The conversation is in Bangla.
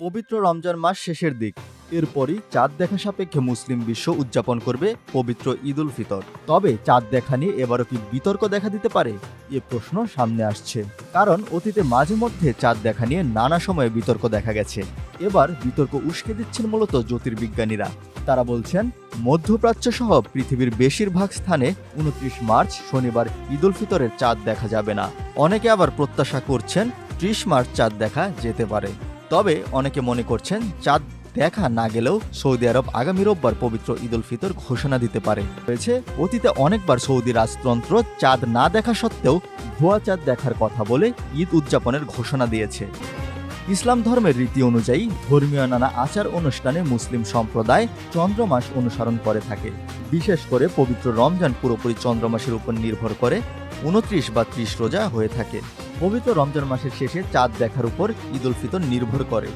পবিত্র রমজান মাস শেষের দিক। এরপরই চাঁদ দেখা সাপেক্ষে মুসলিম বিশ্ব উদযাপন করবে পবিত্র ঈদ উল ফিতর। তবে চাঁদ দেখা নিয়ে এবারও কি বিতর্ক দেখা দিতে পারে? এ প্রশ্ন সামনে আসছে। কারণ অতীতে মাঝে মধ্যে চাঁদ দেখা নিয়ে নানা সময়ে বিতর্ক দেখা গেছে। এবার বিতর্ক উস্কে দিচ্ছেন মূলত জ্যোতির্বিজ্ঞানীরা। তারা বলছেন মধ্যপ্রাচ্য সহ পৃথিবীর বেশিরভাগ স্থানে উনত্রিশ মার্চ শনিবার ঈদ উল ফিতরের চাঁদ দেখা যাবে না। অনেকে আবার প্রত্যাশা করছেন, ত্রিশ মার্চ চাঁদ দেখা যেতে পারে। তবে অনেকে মনে করছেন চাঁদ দেখা না গেলেও সৌদি আরব আগামী রোববার পবিত্র ঈদ উল ফিতর ঘোষণা দিতে পারে। হয়েছে অতীতে অনেকবার সৌদি রাজতন্ত্র চাঁদ না দেখা সত্ত্বেও ভুয়া চাঁদ দেখার কথা বলে ঈদ উদযাপনের ঘোষণা দিয়েছে। ইসলাম ধর্মের রীতি অনুযায়ী ধর্মীয় নানা আচার অনুষ্ঠানে মুসলিম সম্প্রদায় চন্দ্রমাস অনুসরণ করে থাকে। বিশেষ করে পবিত্র রমজান পুরোপুরি চন্দ্রমাসের উপর নির্ভর করে উনত্রিশ বা ত্রিশ রোজা হয়ে থাকে। পবিত্র রমজান মাসের শেষে চাঁদ দেখার উপর ঈদ উল ফিতর নির্ভর করে।